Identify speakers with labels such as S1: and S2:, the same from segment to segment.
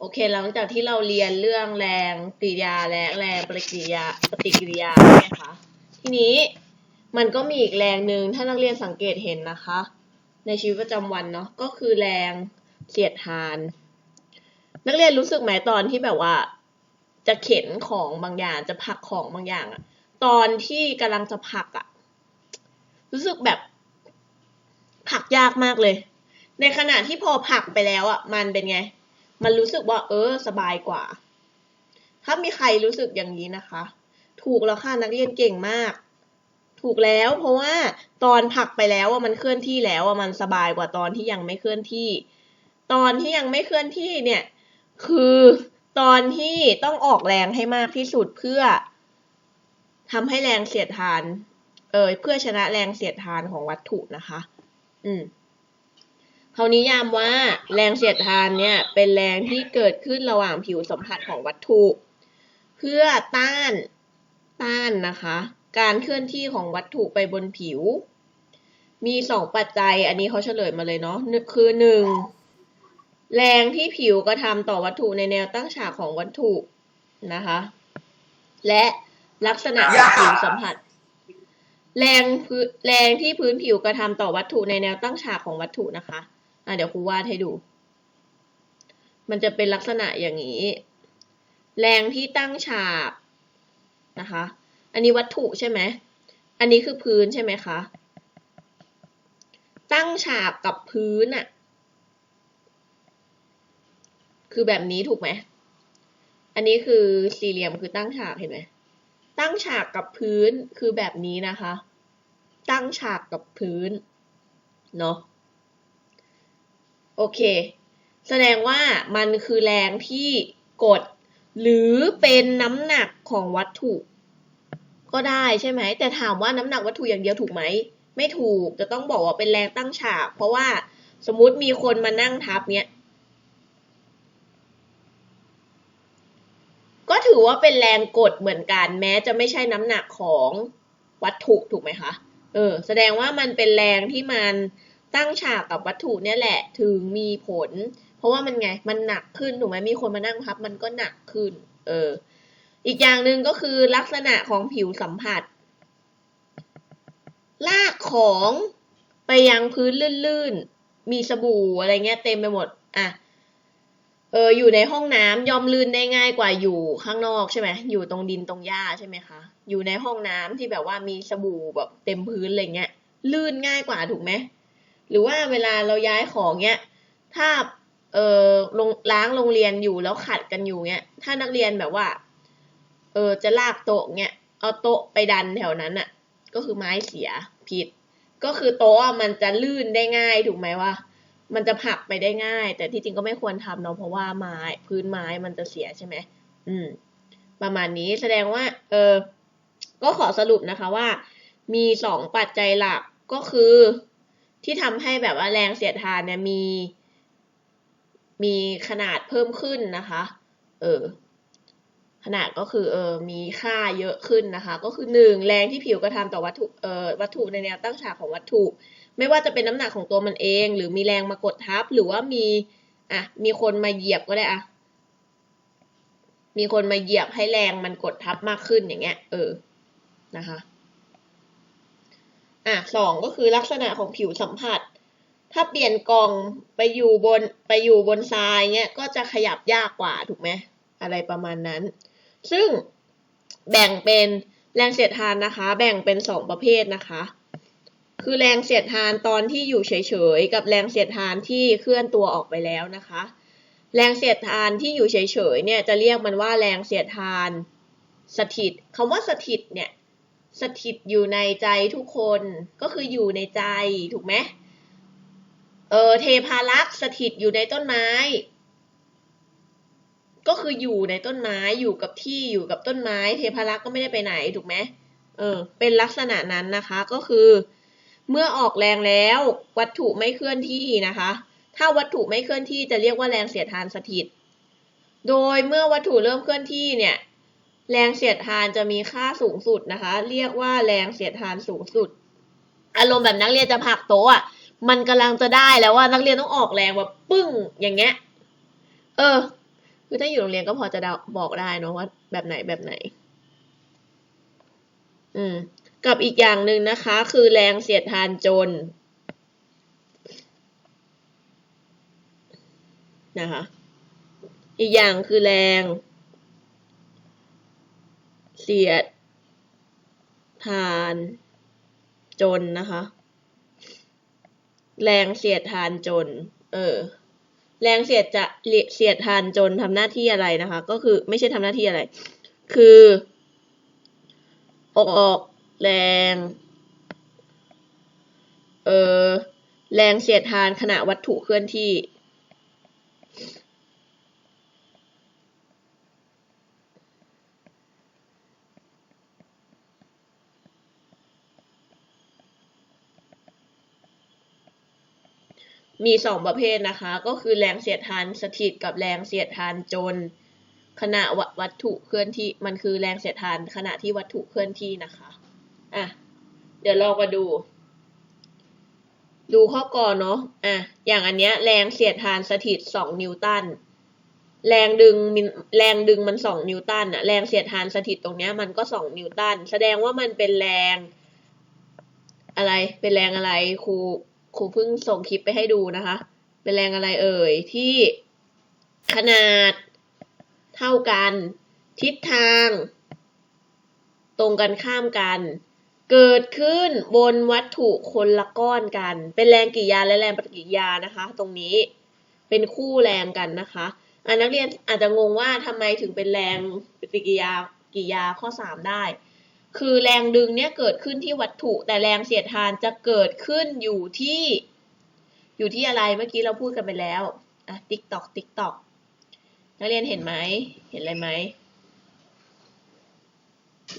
S1: โอเค หลังจากที่เราเรียนเรื่องแรงกริยาและแรงปฏิกิริยาปฏิกิริยาใช่ไหมคะทีนี้มันก็มีอีกแรงหนึ่งถ้านักเรียนสังเกตเห็นนะคะ ในชีวิตประจำวันเนาะก็คือแรงเสียดทาน นักเรียนรู้สึกไหมตอนที่แบบว่า จะเข็นของบางอย่างจะผักของบางอย่างอะตอนที่กำลังจะผักอะรู้สึกแบบผักยากมากเลย ในขณะที่พอผักไปแล้วอะมันเป็นไง มันรู้สึกว่าเออสบายกว่า ถ้ามีใครรู้สึกอย่างนี้นะคะ ถูกแล้วค่ะนักเรียนเก่งมาก ถูกแล้วเพราะว่าตอนผักไปแล้วอะมันเคลื่อนที่แล้วอะมันสบายกว่าตอนที่ยังไม่เคลื่อนที่ ตอนที่ยังไม่เคลื่อนที่เนี่ย คือตอนที่ต้องออกแรงให้มากที่สุดเพื่อทำให้แรงเสียดทาน เออเพื่อชนะแรงเสียดทานของวัตถุนะคะ อืม เขานิยามว่าแรงเสียดทานเนี่ยเป็นแรงที่เกิดขึ้นระหว่างผิวสัมผัสของวัตถุ เพื่อต้านต้านนะคะ การเคลื่อนที่ของวัตถุไปบนผิว มีสองปัจจัย อันนี้เขาเฉลยมาเลยเนาะคือหนึ่งแรงที่ผิวกระทำต่อวัตถุในแนวตั้งฉากของวัตถุนะคะ และลักษณะของผิวสัมผัส แรงพื้นแรงที่พื้นผิวกระทำต่อวัตถุในแนวตั้งฉากของวัตถุนะคะ อะเดี๋ยวครูวาดให้ดู มันจะเป็นลักษณะอย่างนี้ แรงที่ตั้งฉากนะคะ อันนี้วัตถุใช่ไหม อันนี้คือพื้นใช่ไหมคะ ตั้งฉากกับพื้นอะคือแบบนี้ถูกไหม อันนี้คือสี่เหลี่ยมคือตั้งฉากเห็นไหม ตั้งฉากกับพื้นคือแบบนี้นะคะ ตั้งฉากกับพื้นเนาะ โอเค แสดงว่ามันคือแรงที่กด หรือเป็นน้ำหนักของวัตถุ ก็ได้ใช่ไหม แต่ถามว่าน้ำหนักวัตถุอย่างเดียวถูกไหม ไม่ถูก จะต้องบอกว่าเป็นแรงตั้งฉาก เพราะว่าสมมติมีคนมานั่งทับเนี้ย ก็ถือว่าเป็นแรงกดเหมือนกัน แม้จะไม่ใช่น้ำหนักของวัตถุถูกไหมคะ เออ แสดงว่ามันเป็นแรงที่มัน ตั้งฉากกับวัตถุเนี่ยแหละถึงมีผล เพราะว่ามันไงมันหนักขึ้นถูกไหมมีคนมานั่งทับมันก็หนักขึ้น เออ อีกอย่างหนึ่งก็คือลักษณะของผิวสัมผัส ลากของไปยังพื้นลื่นๆ มีสบู่อะไรเงี้ยเต็มไปหมด อะ เออ อยู่ในห้องน้ำยอมลื่นได้ง่ายกว่าอยู่ข้างนอกใช่ไหมอยู่ตรงดินตรงหญ้าใช่ไหมคะ อยู่ในห้องน้ำที่แบบว่ามีสบู่แบบเต็มพื้นอะไรเงี้ย ลื่นง่ายกว่าถูกไหม หรือว่าเวลาเราย้ายของเนี้ย ถ้าเออลงล้างโรงเรียนอยู่แล้วขัดกันอยู่เนี้ย ถ้านักเรียนแบบว่า เออจะลากโต๊ะเนี้ย เอาโต๊ะไปดันแถวนั้นอะ ก็คือไม้เสียผิด ก็คือโต๊ะมันจะลื่นได้ง่ายถูกไหมว่า มันจะผักไปได้ง่าย แต่ที่จริงก็ไม่ควรทำเนาะเพราะว่าไม้พื้นไม้มันจะเสียใช่ไหมอืม ประมาณนี้แสดงว่า เออก็ขอสรุปนะคะว่า มีสองปัจจัยหลักก็คือ ที่ทำให้แบบว่าแรงเสียดทานเนี่ยมี มีขนาดเพิ่มขึ้นนะคะ เออขนาดก็คือเออมีค่าเยอะขึ้นนะคะ ก็คือหนึ่งแรงที่ผิวกระทำต่อวัตถุเออวัตถุในแนวตั้งฉากของวัตถุ ไม่ว่าจะเป็นน้ำหนักของตัวมันเอง หรือมีแรงมากดทับหรือว่ามีอะมีคนมาเหยียบก็ได้อะมีคนมาเหยียบให้แรงมันกดทับมากขึ้นอย่างเงี้ยเออนะคะ อะสองก็คือลักษณะของผิวสัมผัส ถ้าเปลี่ยนกล่องไปอยู่บนไปอยู่บนทรายเงี้ยก็จะขยับยากกว่าถูกไหมอะไรประมาณนั้น ซึ่งแบ่งเป็นแรงเสียดทานนะคะ แบ่งเป็นสองประเภทนะคะ คือแรงเสียดทานตอนที่อยู่เฉยๆกับแรงเสียดทานที่เคลื่อนตัวออกไปแล้วนะคะ แรงเสียดทานที่อยู่เฉยๆเนี่ยจะเรียกมันว่าแรงเสียดทานสถิตคำว่าสถิตเนี่ย สถิตอยู่ในใจทุกคนก็คืออยู่ในใจถูกไหมเออเทพารักษ์สถิตอยู่ในต้นไม้ ก็คืออยู่ในต้นไม้อยู่กับที่อยู่กับต้นไม้ เทพารักษ์ก็ไม่ได้ไปไหนถูกไหมเออเป็นลักษณะนั้นนะคะก็คือ เมื่อออกแรงแล้ววัตถุไม่เคลื่อนที่นะคะ ถ้าวัตถุไม่เคลื่อนที่จะเรียกว่าแรงเสียดทานสถิต โดยเมื่อวัตถุเริ่มเคลื่อนที่เนี่ย แรงเสียดทานจะมีค่าสูงสุดนะคะ เรียกว่าแรงเสียดทานสูงสุด อารมณ์แบบนักเรียนจะผักโต๊ะอะมันกำลังจะได้แล้วว่านักเรียนต้องออกแรงแบบปึ้งอย่างเงี้ย เออ คือถ้าอยู่โรงเรียนก็พอจะบอกได้เนะว่าแบบไหนแบบไหน อืม กับอีกอย่างหนึ่งนะคะ คือแรงเสียดทานจนนะคะ อีกอย่างคือแรง เสียดทานจนนะคะ แรงเสียดทานจน เออ แรงเสียดจะเสียดทานจนทำหน้าที่อะไรนะคะ ก็คือไม่ใช่ทำหน้าที่อะไร คือออกออกแรง เออแรงเสียดทานขณะวัตถุเคลื่อนที่ มีสองประเภทนะคะ ก็คือแรงเสียดทานสถิตกับแรงเสียดทานจน ขณะวัตถุเคลื่อนที่มันคือแรงเสียดทานขณะที่วัตถุเคลื่อนที่นะคะอะเดี๋ยวลองมาดู ดูข้อก่อนเนาะอะอย่างอันเนี้ยแรงเสียดทานสถิตสองนิวตันแรงดึงมินแรงดึงมันสองนิวตันอะแรงเสียดทานสถิตตรงเนี้ยมันก็สองนิวตันแสดงว่ามันเป็นแรง อะไรเป็นแรงอะไรครู ครูเพิ่งส่งคลิปไปให้ดูนะคะ เป็นแรงอะไรเอ่ย ที่ขนาดเท่ากัน ทิศทาง ตรงกันข้ามกัน เกิดขึ้นบนวัตถุคนละก้อนกัน เป็นแรงกิริยาและแรงปฏิกิริยานะคะ ตรงนี้เป็นคู่แรงกันนะคะอ่านักเรียนอาจจะงงว่าทำไมถึงเป็นแรงปฏิกิริยากิริยาข้อ 3 ได้ คือแรงดึงเนี่ยเกิดขึ้นที่วัตถุ แต่แรงเสียดทานจะเกิดขึ้นอยู่ที่ อยู่ที่อะไรเมื่อกี้เราพูดกันไปแล้วอะติ๊กตอกติ๊กตอกนักเรียนเห็นไหมเห็นอะไรไหม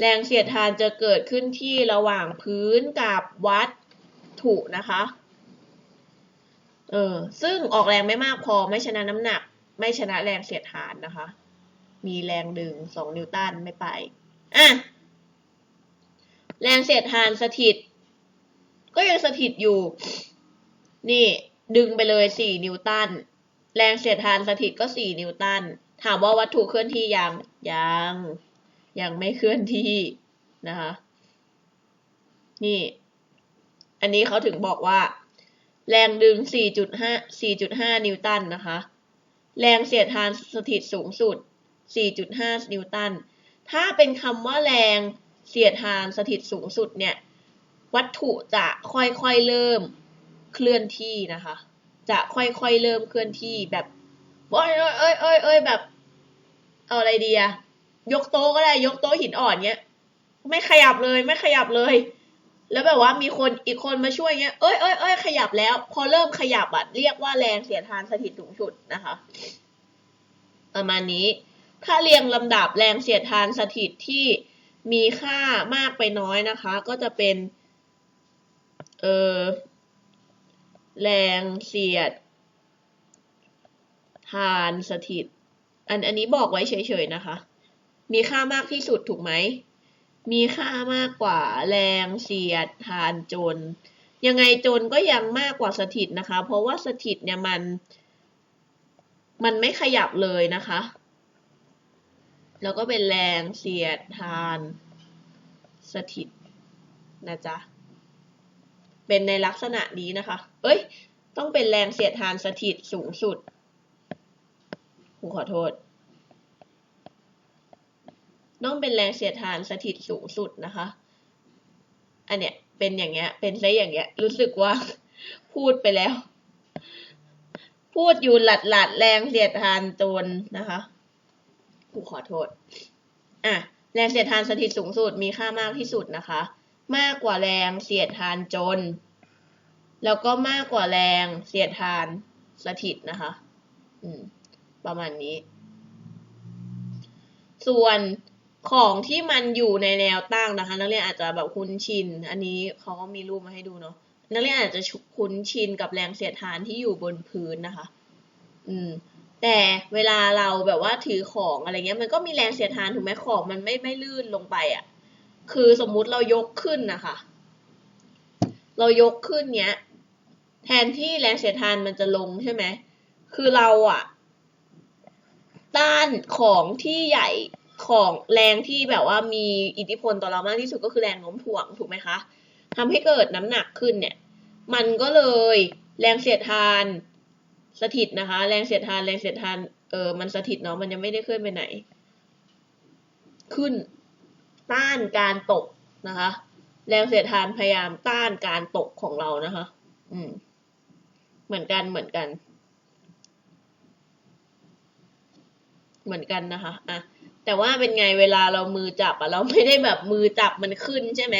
S1: แรงเสียดทานจะเกิดขึ้นที่ระหว่างพื้นกับวัตถุนะคะเออซึ่งออกแรงไม่มากพอไม่ชนะน้ำหนัก ไม่ชนะแรงเสียดทานนะคะ มีแรงดึงสองนิวตันไม่ไปอะ แรงเสียดทานสถิต ก็ยังสถิตอยู่ นี่ดึงไปเลยสี่นิวตัน แรงเสียดทานสถิตก็สี่นิวตัน ถามว่าวัตถุเคลื่อนที่ยัง ยัง ยังไม่เคลื่อนที่นะคะ นี่ อันนี้เขาถึงบอกว่า แรงดึง 4.5 4.5 นิวตันนะคะ แรงเสียดทานสถิตสูงสุด 4.5 นิวตัน ถ้าเป็นคำว่าแรง เสียดทานสถิตสูงสุดเนี่ย วัตถุจะค่อยๆเริ่มเคลื่อนที่นะคะ จะค่อยๆเริ่มเคลื่อนที่แบบเอ้ยเอ้ยเอ้ยเอ้ยเอ้ยแบบเอาอะไรดีอะยกโต๊ะก็ได้ยกโต๊ะหินอ่อนเนี้ย ไม่ขยับเลยไม่ขยับเลย แล้วแบบว่ามีคนอีกคนมาช่วยเงี้ยเอ้ยเอ้ยเอ้ยขยับแล้ว พอเริ่มขยับอะเรียกว่าแรงเสียดทานสถิตสูงสุดนะคะ ประมาณนี้ ถ้าเรียงลำดับแรงเสียดทานสถิตที่ มีค่ามากไปน้อยนะคะ ก็จะเป็นเออแรงเสียด ทานสถิต อันอันนี้บอกไว้เฉยๆนะคะ มีค่ามากที่สุดถูกไหม มีค่ามากกว่าแรงเสียดทานจน ยังไงจนก็ยังมากกว่าสถิตนะคะ เพราะว่าสถิตเนี่ยมัน มันไม่ขยับเลยนะคะ แล้วก็เป็นแรงเสียดทานสถิตนะจ๊ะ เป็นในลักษณะนี้นะคะ เอ้ย ต้องเป็นแรงเสียดทานสถิตสูงสุดครูขอโทษ ต้องเป็นแรงเสียดทานสถิตสูงสุดนะคะ อันเนี้ยเป็นอย่างเงี้ย เป็นซะอย่างเงี้ย รู้สึกว่าพูดไปแล้ว พูดอยู่หลัดหลัดแรงเสียดทานจนนะคะ รูขอโทษ อะ แรงเสียดทานสถิตสูงสุดมีค่ามากที่สุดนะคะ มากกว่าแรงเสียดทานจน แล้วก็มากกว่าแรงเสียดทานสถิตนะคะ อืม ประมาณนี้ ส่วนของที่มันอยู่ในแนวตั้งนะคะ นักเรียนอาจจะแบบคุ้นชิน อันนี้เขาก็มีรูปมาให้ดูเนาะนักเรียนอาจจะคุ้นชินกับแรงเสียดทานที่อยู่บนพื้นนะคะ อืม แต่เวลาเราแบบว่าถือของอะไรเงี้ยมันก็มีแรงเสียดทานถูกไหมของมันไม่ไม่ลื่นลงไปอะ่ะ คือสมมุติเรายกขึ้นนะคะ เรายกขึ้นเนี้ย แทนที่แรงเสียดทานมันจะลงใช่ไหมคือเราอะต้านของที่ใหญ่ของแรงที่แบบว่ามีอิทธิพลต่อเรามากที่สุดก็คือแรงโน้มถ่วงถูกไหมคะทำให้เกิดน้ำหนักขึ้นเนี่ย มันก็เลยแรงเสียดทาน สถิตนะคะ แรงเสียดทานแรงเสียดทานเออมันสถิตเนาะมันยังไม่ได้เคลื่อนไปไหน ขึ้นต้านการตกนะคะ แรงเสียดทานพยายามต้านการตกของเรานะคะ อืม เหมือนกันเหมือนกัน เหมือนกันนะคะอะแต่ว่าเป็นไงเวลาเรามือจับอะเราไม่ได้แบบมือจับมันขึ้นใช่ไหม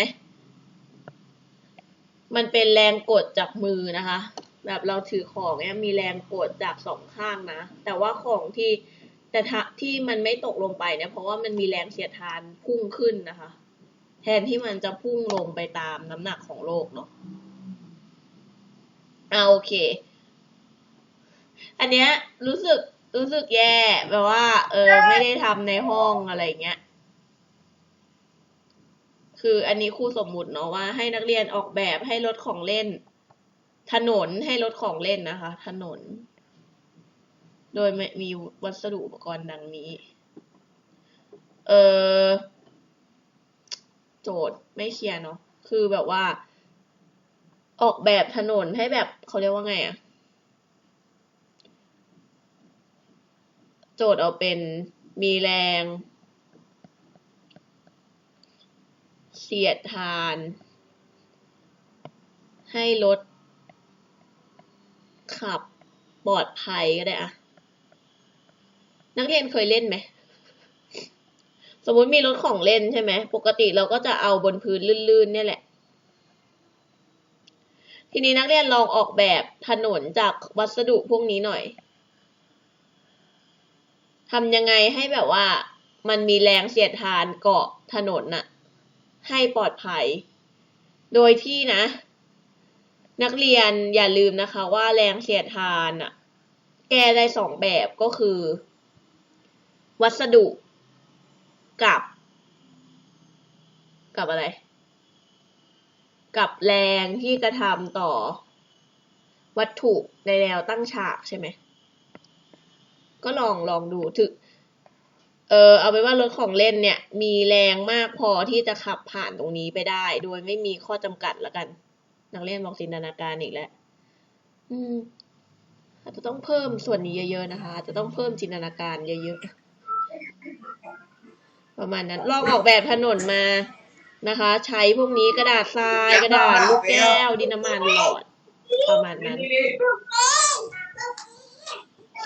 S1: มันเป็นแรงกดจากมือนะคะ แบบเราถือของเนี่ยมีแรงกดจากสองข้างนะ แต่ว่าของที่แต่ที่มันไม่ตกลงไปเนี่ยเพราะว่ามันมีแรงเสียดทานพุ่งขึ้นนะคะ แทนที่มันจะพุ่งลงไปตามน้ำหนักของโลกเนาะอ่าโอเค อันเนี้ยรู้สึกรู้สึกแย่แบบว่า เออไม่ได้ทำในห้องอะไรเงี้ยคืออันนี้ครูสมมุติเนาะว่าให้นักเรียนออกแบบให้รถของเล่น ถนนให้รถของเล่นนะคะ ถนน โดยมีวัสดุอุปกรณ์ดังนี้ เออโจทย์ไม่เคลียร์เนาะคือแบบว่า ออกแบบถนนให้แบบเขาเรียกว่าไงอะโจทย์เอาเป็นมีแรง เสียดทาน ให้รถ ขับปลอดภัยก็ได้อะนักเรียนเคยเล่นไหม สมมติมีรถของเล่นใช่ไหม ปกติเราก็จะเอาบนพื้นลื่นๆเนี่ยแหละ ทีนี้นักเรียนลองออกแบบถนนจากวัสดุพวกนี้หน่อย ทำยังไงให้แบบว่า มันมีแรงเสียดทานเกาะถนนน่ะ ให้ปลอดภัย โดยที่นะ นักเรียนอย่าลืมนะคะว่าแรงเสียดทานอะแก้ได้สองแบบก็คือ วัสดุกับ กับอะไร กับแรงที่กระทำต่อ วัตถุในแนวตั้งฉากใช่ไหม ก็ลองลองดูถึกเออเอาเป็นว่ารถของเล่นเนี่ย มีแรงมากพอที่จะขับผ่านตรงนี้ไปได้ โดยไม่มีข้อจำกัดละกัน นักเรียนบอกจินตนาการอีกแล้วอืมอาจจะต้องเพิ่มส่วนนี้เยอะ ๆ นะคะอาจจะต้องเพิ่มจินตนาการเยอะๆ ประมาณนั้น ลองออกแบบถนนมานะคะ ใช้พวกนี้กระดาษทรายกระดาษลูกแก้ว ดินน้ำมันหลอด ประมาณนั้น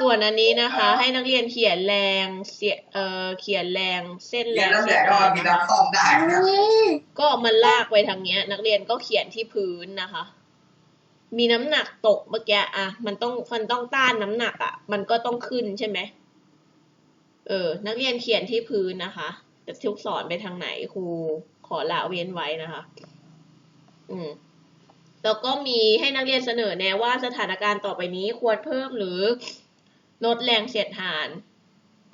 S1: ส่วนอันนี้นะคะ ให้นักเรียนเขียนแรงเสียเอ่อเขียนแรงเส้นแร
S2: เรียน
S1: ง
S2: แล้ว
S1: เสี
S2: แต่
S1: ยด
S2: ก็
S1: ทาน
S2: มี
S1: นะคะ
S2: น้ำคอมได้นะ
S1: ก็มันลากไปทางเนี้ย นักเรียนก็เขียนที่พื้นนะคะ มีน้ำหนักตกเมื่อกี้อะมันต้องมันต้องต้านน้ำหนักอะมันก็ต้องขึ้นใช่ไหมเออ นักเรียนเขียนที่พื้นนะคะจะทุกสอนไปทางไหนครูขอละเว้นไว้นะคะ อืม แล้วก็มีให้นักเรียนเสนอแนะว่าสถานการณ์ต่อไปนี้ควรเพิ่มหรือ ลดแรงเสียดทาน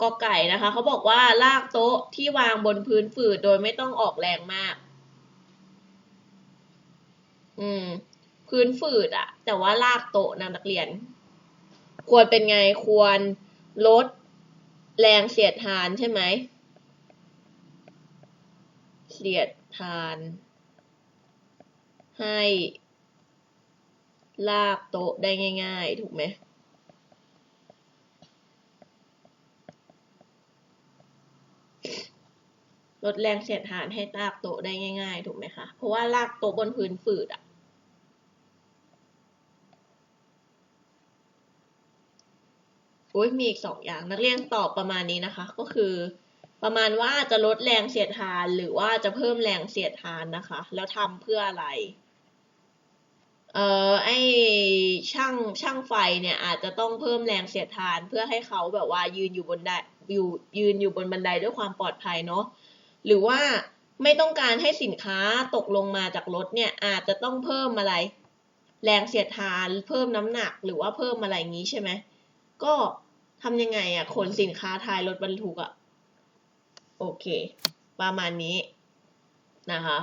S1: กอไก่นะคะเขาบอกว่าลากโต๊ะที่วางบนพื้นฝืดโดยไม่ต้องออกแรงมาก อืม พื้นฝืดอะแต่ว่าลากโต๊ะนะนักเรียน ควรเป็นไงควรลดแรงเสียดทานใช่ไหมเสียดทาน ให้ ลากโต๊ะได้ง่าย ๆ ถูกไหม ลดแรงเสียดทานให้ลากโต๊ะได้ง่ายๆ ถูกไหมคะ เพราะว่าลากโต๊ะบนพื้นฝืดอะอุ้ยมีอีกสองอย่างนักเรียนตอบประมาณนี้นะคะ ก็คือ ประมาณว่าจะลดแรงเสียดทานหรือว่าจะเพิ่มแรงเสียดทานนะคะ แล้วทำเพื่ออะไรเอ่อไอช่างช่างไฟเนี่ยอาจจะต้องเพิ่มแรงเสียดทานเพื่อให้เขาแบบว่ายืนอยู่บนไดอยู่ยืนอยู่บนบันไดด้วยความปลอดภัยเนาะ หรือว่าไม่ต้องการให้สินค้าตกลงมาจากรถเนี่ยอาจจะต้องเพิ่มอะไร แรงเสียดทาน เพิ่มน้ำหนักหรือว่าเพิ่มอะไรอย่างนี้ใช่ไหมก็ทำยังไงอะ่ะขนสินค้าท้ายรถบรรทุกอะ่ะโอเค ประมาณนี้นะคะ